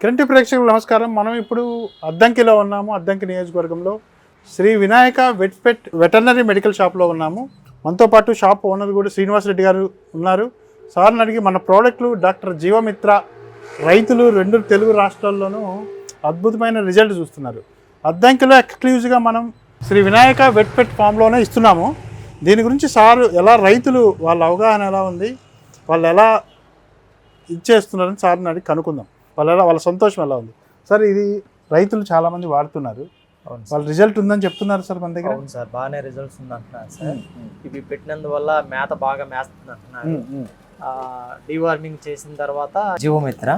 కిరంటి ప్రేక్షకులు నమస్కారం. మనం ఇప్పుడు అద్దంకిలో ఉన్నాము. అద్దంకి నియోజకవర్గంలో Shri Vinayaka vet pet veterinary medical షాప్లో ఉన్నాము. మనతో పాటు షాప్ ఓనర్ కూడా శ్రీనివాసరెడ్డి గారు ఉన్నారు. సార్ని అడిగి మన ప్రోడక్ట్లు డాక్టర్ జీవమిత్ర రైతులు రెండు తెలుగు రాష్ట్రాల్లోనూ అద్భుతమైన రిజల్ట్ చూస్తున్నారు. అద్దంకిలో ఎక్స్క్లూజివ్గా మనం శ్రీ వినాయక వెట్పెట్ ఫామ్లోనే ఇస్తున్నాము. దీని గురించి సార్ ఎలా రైతులు వాళ్ళ అవగాహన ఎలా ఉంది? వాళ్ళు ఎలా ఇచ్చేస్తున్నారని సార్ని అడిగి కనుక్కుందాం. వాళ్ళ వాళ్ళ సంతోషం ఎలా ఉంది? సార్ ఇది రైతులు చాలామంది వాడుతున్నారు. అవును సార్. వాళ్ళ రిజల్ట్ ఉందని చెప్తున్నారు సార్ మన దగ్గర? అవును సార్ బాగానే రిజల్ట్స్ ఉంది అంటున్నారు సార్ ఇవి పెట్టినందువల్ల మేత బాగా మేస్తుంది అంటున్నారు. డివార్మింగ్ చేసిన తర్వాత జీవమిత్ర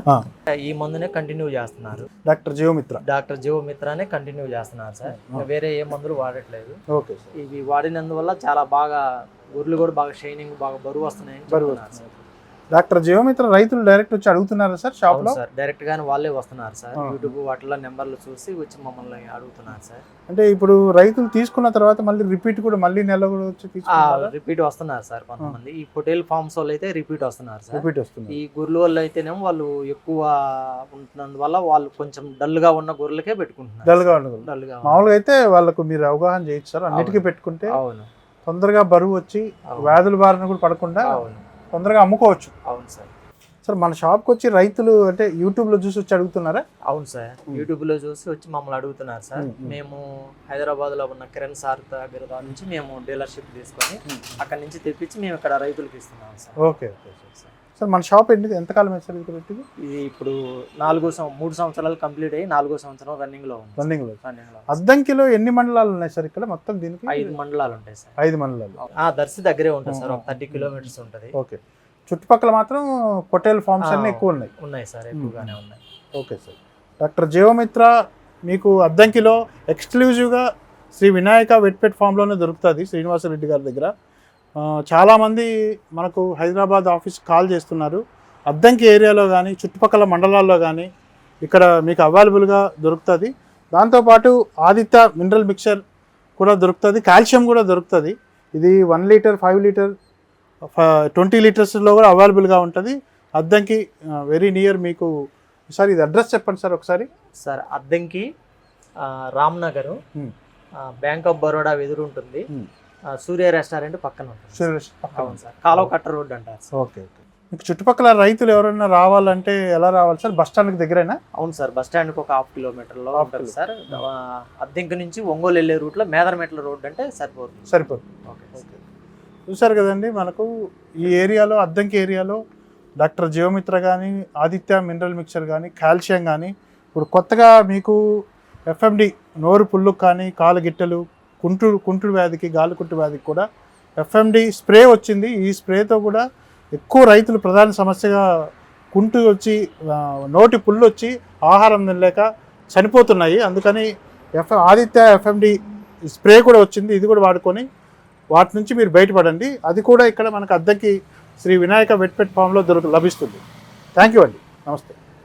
ఈ మందునే కంటిన్యూ చేస్తున్నారు. డాక్టర్ జీవమిత్ర. డాక్టర్ జీవమిత్రనే కంటిన్యూ చేస్తున్నారు సార్. వేరే ఏ మందులు వాడట్లేదు. Okay sir. ఇవి వాడినందువల్ల చాలా బాగా గుర్రెలు కూడా బాగా షైనింగ్ బాగా బరువు వస్తున్నాయి. బరువు. డాక్టర్ జీవమిత్ర రైతులు డైరెక్ట్ వచ్చి అడుగుతున్నారా సార్ షాప్లో? సార్ డైరెక్ట్ గానే వాళ్ళే వస్తున్నారు సార్. యూట్యూబ్ వాటిలో నెంబర్లు చూసి వచ్చి మమ్మల్ని అడుగుతున్నారు సార్. అంటే ఇప్పుడు రైతులు తీసుకున్న తర్వాత మళ్ళీ రిపీట్ కూడా మళ్ళీ నెల కూడా వచ్చి రిపీట్ వస్తున్నారు సార్ కొంతమంది. ఈ పొటేల్ ఫార్మ్స్ వాళ్ళు అయితే రిపీట్ వస్తున్నారు సార్. రిపీట్ వస్తుంది ఈ గొర్రెల వాళ్ళు అయితేనేమో వాళ్ళు ఎక్కువ ఉంటున్నందువల్ల వాళ్ళు కొంచెం డల్గా ఉన్న గొర్రెలకే పెట్టుకుంటున్నారు డల్గా ఉన్న- మామూలుగా అయితే వాళ్ళకు మీరు అవగాహన చేయొచ్చు సార్. అన్నిటికీ. పెట్టుకుంటే అవును. తొందరగా బరువు వచ్చి. వ్యాధుల బారిన కూడా పడకుండా అవును. తొందరగా అమ్ముకోవచ్చు. అవును సార్. సార్ మన షాప్కి వచ్చి రైతులు అంటే యూట్యూబ్లో చూసి వచ్చి అడుగుతున్నారా? అవును సార్. యూట్యూబ్లో చూసి వచ్చి మమ్మల్ని అడుగుతున్నారు సార్. మేము హైదరాబాద్లో ఉన్న కిరణ్ సార్ దగ్గర నుంచి మేము డీలర్షిప్ తీసుకొని అక్కడ నుంచి తెప్పించి మేము ఇక్కడ రైతులకు ఇస్తున్నాం sir. Okay okay sir. Sir మన షాప్ ఎన్ని ఎంతకాలం సార్ ఇది పెట్టి ఇది ఇప్పుడు నాలుగో మూడు సంవత్సరాలు కంప్లీట్ అయ్యి నాలుగో సంవత్సరం రన్నింగ్లో ఉంది. రన్నింగ్లో రన్నింగ్లో అద్దంకిలో ఎన్ని మండలాలు ఉన్నాయి సార్ ఇక్కడ? మొత్తం దీనికి ఐదు మండలాలు ఉంటాయి సార్. ఐదు మండలాలు. ఆ దర్శి దగ్గరే ఉంటుంది సార్ ఒక థర్టీ కిలోమీటర్స్ ఉంటుంది. ఓకే. చుట్టుపక్కల మాత్రం పొటేల్ ఫార్మ్స్ అన్ని. ఎక్కువ ఉన్నాయి. ఉన్నాయి సార్ ఎక్కువగానే ఉన్నాయి. Okay sir. డాక్టర్ జీవమిత్ర మీకు అద్దంకిలో ఎక్స్క్లూజివ్గా శ్రీ వినాయక వెట్పెట్ ఫామ్లోనే దొరుకుతుంది శ్రీనివాసరెడ్డి గారి దగ్గర. చాలామంది మనకు హైదరాబాద్ ఆఫీస్ కాల్ చేస్తున్నారు. అద్దంకి ఏరియాలో కానీ చుట్టుపక్కల మండలాల్లో కానీ ఇక్కడ మీకు అవైలబుల్గా దొరుకుతుంది. దాంతోపాటు ఆదిత్య మినరల్ మిక్చర్ కూడా దొరుకుతుంది. కాల్షియం కూడా దొరుకుతుంది. ఇది one litre five litre twenty లీటర్స్లో కూడా అవైలబుల్గా ఉంటుంది. అద్దంకి వెరీ నియర్ మీకు సార్ ఇది అడ్రస్ చెప్పండి సార్ ఒకసారి. Sir Addanki Ramnagar bank of Baroda ఎదురు ఉంటుంది. సూర్య రెస్టారెంట్ పక్కన ఉంటుంది. అవును సార్. కాలువ కట్ట రోడ్ అంటారు ఓకే ఓకే. మీకు చుట్టుపక్కల రైతులు ఎవరైనా రావాలంటే ఎలా రావాలి సార్? బస్ స్టాండ్కి దగ్గరేనా? అవును సార్ బస్ స్టాండ్ ఒక హాఫ్ కిలోమీటర్లో Half ఉంటుంది సార్. అద్దెంకి నుంచి ఒంగోలు వెళ్ళే రూట్లో మేదరమెట్ల రోడ్ అంటే సరిపోతుంది. సరిపోతుంది. Okay okay. చూసారు కదండి మనకు ఈ ఏరియాలో అద్దంకి ఏరియాలో డాక్టర్ జీవమిత్ర కానీ ఆదిత్య మినరల్ మిక్చర్ కానీ కాల్షియం కానీ ఇప్పుడు కొత్తగా మీకు ఎఫ్ఎండి నోరు పుల్లుకు కానీ కాలు గిట్టెలు కుంటుడు కుంటుడు వ్యాధికి గాలికుంటు వ్యాధికి కూడా ఎఫ్ఎండి స్ప్రే వచ్చింది. ఈ స్ప్రేతో కూడా ఎక్కువ రైతులు ప్రధాన సమస్యగా కుంటు వచ్చి నోటి పుల్లు వచ్చి ఆహారం తినలేక చనిపోతున్నాయి. అందుకని ఎఫ్ ఆదిత్య ఎఫ్ఎండి స్ప్రే కూడా వచ్చింది. ఇది కూడా వాడుకొని వాటి నుంచి మీరు బయటపడండి. అది కూడా ఇక్కడ మనకు అద్దెకి శ్రీ వినాయక వెట్పెట్ ఫామ్లో దొరుకు లభిస్తుంది. థ్యాంక్ యూ అండి. నమస్తే.